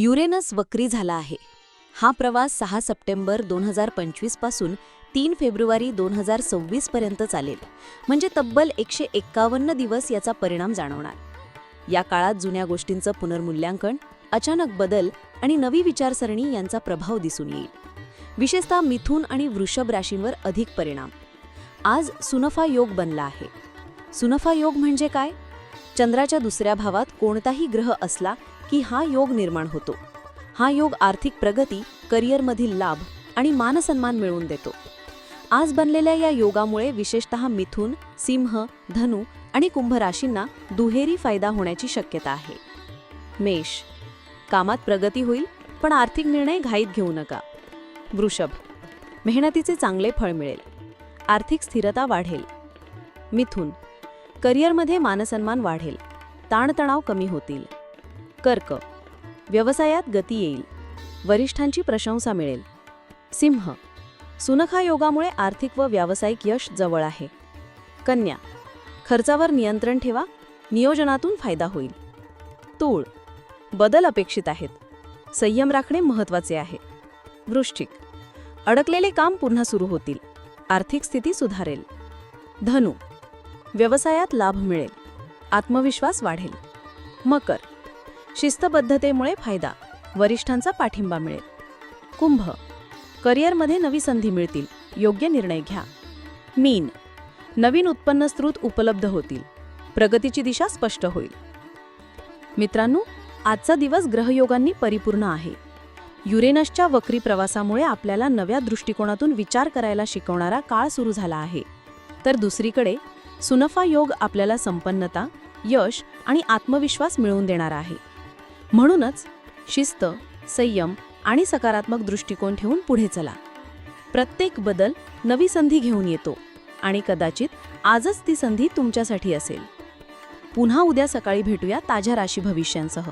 Uranus वक्री झाला आहे. हा प्रवास सहा सप्टेंबर दोन हजार पंचवीसपासून तीन फेब्रुवारी दोन हजार सव्वीसपर्यंत चालेल. म्हणजे तब्बल एकशे एक्कावन्न दिवस याचा परिणाम जाणवणार. या काळात जुन्या गोष्टींचं पुनर्मूल्यांकन अचानक बदल आणि नवी विचारसरणी यांचा प्रभाव दिसून येईल. विशेषतः मिथून आणि वृषभ राशींवर अधिक परिणाम. आज सुनफा योग बनला आहे. सुनफा योग म्हणजे काय? चंद्राच्या दुसऱ्या भावात कोणताही ग्रह असला की हा योग निर्माण होतो. हा योग आर्थिक प्रगती करिअरमधील लाभ आणि मानसन्मान मिळवून देतो. आज बनलेल्या या योगामुळे विशेषतः मिथुन सिंह धनु आणि कुंभ राशींना दुहेरी फायदा होण्याची शक्यता आहे. मेष. कामात प्रगती होईल पण आर्थिक निर्णय घाईत घेऊ नका. वृषभ. मेहनतीचे चांगले फळ मिळेल. आर्थिक स्थिरता वाढेल. मिथुन. करिअरमध्ये मानसन्मान वाढेल. ताणतणाव कमी होतील. कर्क. व्यवसायात गती येईल. वरिष्ठांची प्रशंसा मिळेल. सिंह. सुनखा योगामुळे आर्थिक व व्यावसायिक यश जवळ आहे. कन्या. खर्चावर नियंत्रण ठेवा. नियोजनातून फायदा होईल. तूळ. बदल अपेक्षित आहेत. संयम राखणे महत्त्वाचे आहे. वृश्चिक. अडकलेले काम पुन्हा सुरू होतील. आर्थिक स्थिती सुधारेल. धनु. व्यवसायात लाभ मिळेल. आत्मविश्वास वाढेल. मकर. शिस्तबद्धतेमुळे फायदा. वरिष्ठांचा पाठिंबा मिळेल. कुंभ. करिअरमध्ये नवी संधी मिळतील. योग्य निर्णय घ्या. मीन. नवीन उत्पन्न स्रोत उपलब्ध होतील. प्रगतीची दिशा स्पष्ट होईल. मित्रांनो आजचा दिवस ग्रहयोगांनी परिपूर्ण आहे. युरेनसच्या वक्री प्रवासामुळे आपल्याला नव्या दृष्टिकोनातून विचार करायला शिकवणारा काळ सुरू झाला आहे. तर दुसरीकडे सुनफा योग आपल्याला संपन्नता यश आणि आत्मविश्वास मिळवून देणारा आहे. म्हणूनच शिस्त संयम आणि सकारात्मक दृष्टिकोन ठेवून पुढे चला. प्रत्येक बदल नवी संधी घेऊन येतो आणि कदाचित आजच ती संधी तुमच्यासाठी असेल. पुन्हा उद्या सकाळी भेटूया ताज्या राशी भविष्यांसह.